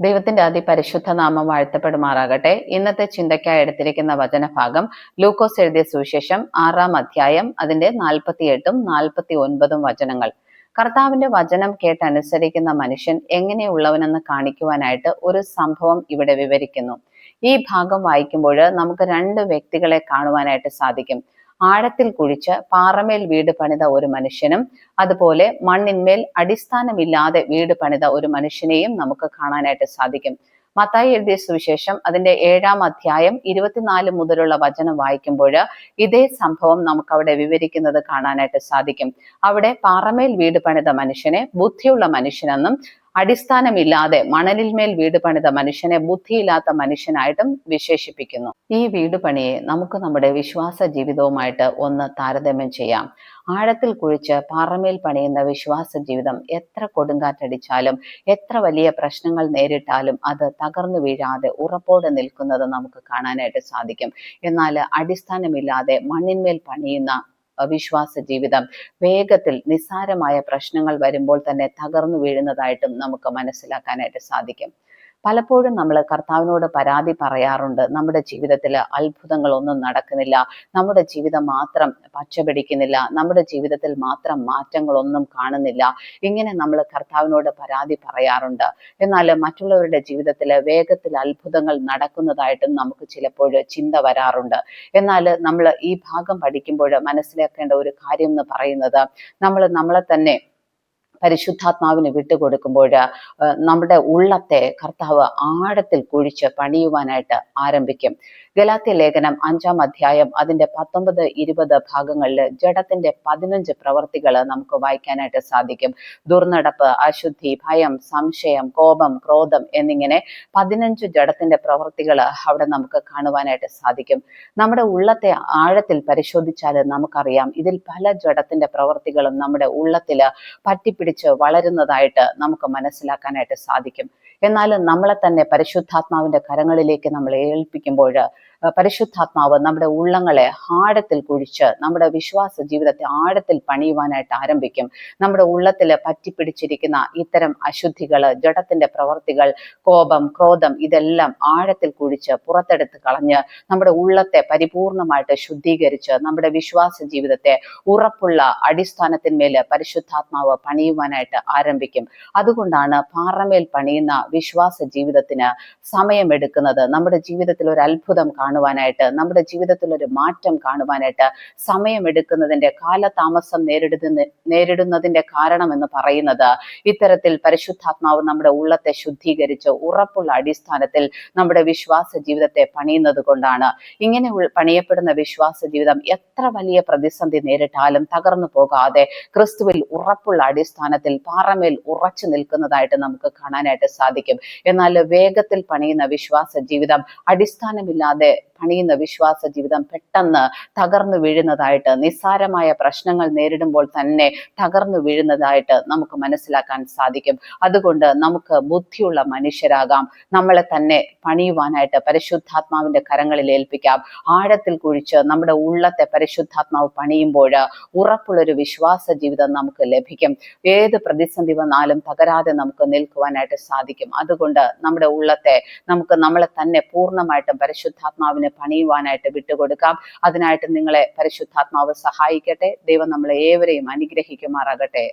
ദൈവത്തിന്റെ അതിപരിശുദ്ധ നാമം വാഴ്ത്തപ്പെടുമാറാകട്ടെ. ഇന്നത്തെ ചിന്തയ്ക്കായി എടുത്തിരിക്കുന്ന വചനഭാഗം ലൂക്കോസ് എഴുതിയ സുവിശേഷം ആറാം അധ്യായം അതിന്റെ നാൽപ്പത്തിയെട്ടും നാൽപ്പത്തി ഒൻപതും വചനങ്ങൾ. കർത്താവിന്റെ വചനം കേട്ടനുസരിക്കുന്ന മനുഷ്യൻ എങ്ങനെയുള്ളവനെന്ന് കാണിക്കുവാനായിട്ട് ഒരു സംഭവം ഇവിടെ വിവരിക്കുന്നു. ഈ ഭാഗം വായിക്കുമ്പോൾ നമുക്ക് രണ്ട് വ്യക്തികളെ കാണുവാനായിട്ട് സാധിക്കും. ആഴത്തിൽ കുഴിച്ച് പാറമേൽ വീട് പണിത ഒരു മനുഷ്യനും അതുപോലെ മണ്ണിന്മേൽ അടിസ്ഥാനമില്ലാതെ വീട് പണിത ഒരു മനുഷ്യനെയും നമുക്ക് കാണാനായിട്ട് സാധിക്കും. മത്തായി എഴുതിയ സുവിശേഷം അതിന്റെ ഏഴാം അധ്യായം ഇരുപത്തിനാല് മുതലുള്ള വചനം വായിക്കുമ്പോൾ ഇതേ സംഭവം നമുക്ക് അവിടെ വിവരിക്കുന്നത് കാണാനായിട്ട് സാധിക്കും. അവിടെ പാറമേൽ വീട് പണിത മനുഷ്യനെ ബുദ്ധിയുള്ള മനുഷ്യനെന്നും അടിസ്ഥാനമില്ലാതെ മണലിന്മേൽ വീട് പണിത മനുഷ്യനെ ബുദ്ധിയില്ലാത്ത മനുഷ്യനായിട്ടും വിശേഷിപ്പിക്കുന്നു. ഈ വീട് പണിയെ നമുക്ക് നമ്മുടെ വിശ്വാസ ജീവിതവുമായിട്ട് ഒന്ന് താരതമ്യം ചെയ്യാം. ആഴത്തിൽ കുഴിച്ച് പാറമേൽ പണിയുന്ന വിശ്വാസ ജീവിതം എത്ര കൊടുങ്കാറ്റടിച്ചാലും എത്ര വലിയ പ്രശ്നങ്ങൾ നേരിട്ടാലും അത് തകർന്നു വീഴാതെ ഉറപ്പോടെ നിൽക്കുന്നത് നമുക്ക് കാണാനായിട്ട് സാധിക്കും. എന്നാൽ അടിസ്ഥാനമില്ലാതെ മണ്ണിന്മേൽ പണിയുന്ന വിശ്വാസ ജീവിതം. വേഗത്തിൽ നിസ്സാരമായ പ്രശ്നങ്ങൾ വരുമ്പോൾ തന്നെ തകർന്നു വീഴുന്നതായിട്ടും നമുക്ക് മനസ്സിലാക്കാനായിട്ട് സാധിക്കും. പലപ്പോഴും നമ്മൾ കർത്താവിനോട് പരാതി പറയാറുണ്ട്. നമ്മുടെ ജീവിതത്തിൽ അത്ഭുതങ്ങളൊന്നും നടക്കുന്നില്ല. നമ്മുടെ ജീവിതം മാത്രം പച്ചപിടിക്കുന്നില്ല നമ്മുടെ ജീവിതത്തിൽ മാത്രം മാറ്റങ്ങളൊന്നും കാണുന്നില്ല. ഇങ്ങനെ നമ്മൾ കർത്താവിനോട് പരാതി പറയാറുണ്ട്. എന്നാൽ മറ്റുള്ളവരുടെ ജീവിതത്തിൽ വേഗത്തിൽ അത്ഭുതങ്ങൾ നടക്കുന്നതായിട്ടും നമുക്ക് ചിലപ്പോൾ ചിന്ത വരാറുണ്ട്. എന്നാൽ നമ്മൾ ഈ ഭാഗം പഠിക്കുമ്പോൾ മനസ്സിലാക്കേണ്ട ഒരു കാര്യം എന്ന് പറയുന്നത് നമ്മൾ നമ്മളെ തന്നെ പരിശുദ്ധാത്മാവിന് വിട്ടുകൊടുക്കുമ്പോൾ നമ്മുടെ ഉള്ളത്തെ കർത്താവ് ആഴത്തിൽ കുഴിച്ച് പണിയുവാനായിട്ട് ആരംഭിക്കും. ഗലാത്യ ലേഖനം അഞ്ചാം അധ്യായം അതിന്റെ പത്തൊമ്പത് ഇരുപത് ഭാഗങ്ങളിൽ ജഡത്തിന്റെ പതിനഞ്ച് പ്രവർത്തികൾ നമുക്ക് വായിക്കാനായിട്ട് സാധിക്കും. ദുർനടപ്പ് അശുദ്ധി ഭയം സംശയം കോപം ക്രോധം എന്നിങ്ങനെ പതിനഞ്ച് ജഡത്തിന്റെ പ്രവർത്തികൾ അവിടെ നമുക്ക് കാണുവാനായിട്ട് സാധിക്കും. നമ്മുടെ ഉള്ളത്തെ ആഴത്തിൽ പരിശോധിച്ചാൽ നമുക്കറിയാം. ഇതിൽ പല ജഡത്തിന്റെ പ്രവർത്തികളും നമ്മുടെ ഉള്ളത്തിൽ പറ്റിപ്പിടിച്ച് വളരുന്നതായിട്ട് നമുക്ക് മനസ്സിലാക്കാനായിട്ട് സാധിക്കും. എന്നാൽ നമ്മളെ തന്നെ പരിശുദ്ധാത്മാവിന്റെ കരങ്ങളിലേക്ക് നമ്മൾ ഏൽപ്പിക്കുമ്പോൾ പരിശുദ്ധാത്മാവ് നമ്മുടെ ഉള്ളങ്ങളെ ആഴത്തിൽ കുഴിച്ച് നമ്മുടെ വിശ്വാസ ജീവിതത്തെ ആഴത്തിൽ പണിയുവാനായിട്ട് ആരംഭിക്കും. നമ്മുടെ ഉള്ളത്തിൽ പറ്റിപ്പിടിച്ചിരിക്കുന്ന ഇത്തരം അശുദ്ധികൾ ജഡത്തിന്റെ പ്രവർത്തികൾ കോപം ക്രോധം ഇതെല്ലാം ആഴത്തിൽ കുഴിച്ച് പുറത്തെടുത്ത് കളഞ്ഞ് നമ്മുടെ ഉള്ളത്തെ പരിപൂർണമായിട്ട് ശുദ്ധീകരിച്ച് നമ്മുടെ വിശ്വാസ ജീവിതത്തെ ഉറപ്പുള്ള അടിസ്ഥാനത്തിന്മേൽ പരിശുദ്ധാത്മാവ് പണിയുവാനായിട്ട് ആരംഭിക്കും. അതുകൊണ്ടാണ് പാറമേൽ പണിയുന്ന വിശ്വാസ ജീവിതത്തിന് സമയമെടുക്കുന്നത്. നമ്മുടെ ജീവിതത്തിൽ ഒരു അത്ഭുതം കാണുവാനായിട്ട് നമ്മുടെ ജീവിതത്തിൽ ഒരു മാറ്റം കാണുവാനായിട്ട് സമയമെടുക്കുന്നതിന്റെ കാലതാമസം നേരിടുന്ന നേരിടുന്നതിന്റെ കാരണം എന്ന് പറയുന്നത് ഇത്തരത്തിൽ പരിശുദ്ധാത്മാവ് നമ്മുടെ ഉള്ളത്തെ ശുദ്ധീകരിച്ച് ഉറപ്പുള്ള അടിസ്ഥാനത്തിൽ നമ്മുടെ വിശ്വാസ ജീവിതത്തെ പണിയുന്നത് കൊണ്ടാണ്. ഇങ്ങനെ പണിയപ്പെടുന്ന വിശ്വാസ ജീവിതം എത്ര വലിയ പ്രതിസന്ധി നേരിട്ടാലും തകർന്നു പോകാതെ ക്രിസ്തുവിൽ ഉറപ്പുള്ള അടിസ്ഥാനത്തിൽ പാറമേൽ ഉറച്ചു നിൽക്കുന്നതായിട്ട് നമുക്ക് കാണാനായിട്ട് സാധിക്കും. എന്നാൽ വേഗത്തിൽ പണിയുന്ന വിശ്വാസ ജീവിതം അടിസ്ഥാനമില്ലാതെ it പണിയുന്ന വിശ്വാസ ജീവിതം പെട്ടെന്ന് തകർന്നു വീഴുന്നതായിട്ട് നിസ്സാരമായ പ്രശ്നങ്ങൾ നേരിടുമ്പോൾ തന്നെ തകർന്നു വീഴുന്നതായിട്ട് നമുക്ക് മനസ്സിലാക്കാൻ സാധിക്കും. അതുകൊണ്ട് നമുക്ക് ബുദ്ധിയുള്ള മനുഷ്യരാകാം. നമ്മളെ തന്നെ പണിയുവാനായിട്ട് പരിശുദ്ധാത്മാവിന്റെ കരങ്ങളിൽ ഏൽപ്പിക്കാം. ആഴത്തിൽ കുഴിച്ച് നമ്മുടെ ഉള്ളത്തെ പരിശുദ്ധാത്മാവ് പണിയുമ്പോൾ ഉറപ്പുള്ളൊരു വിശ്വാസ ജീവിതം നമുക്ക് ലഭിക്കും. ഏത് പ്രതിസന്ധി വന്നാലും തകരാതെ നമുക്ക് നിൽക്കുവാനായിട്ട് സാധിക്കും. അതുകൊണ്ട് നമ്മുടെ ഉള്ളത്തെ നമുക്ക് നമ്മളെ തന്നെ പൂർണമായിട്ടും പരിശുദ്ധാത്മാവിന് അതിനെ പണിയുവാനായിട്ട് വിട്ടുകൊടുക്കാം. അതിനായിട്ട് നിങ്ങളെ പരിശുദ്ധാത്മാവ് സഹായിക്കട്ടെ. ദൈവം നമ്മളെ ഏവരെയും അനുഗ്രഹിക്കുമാറാകട്ടെ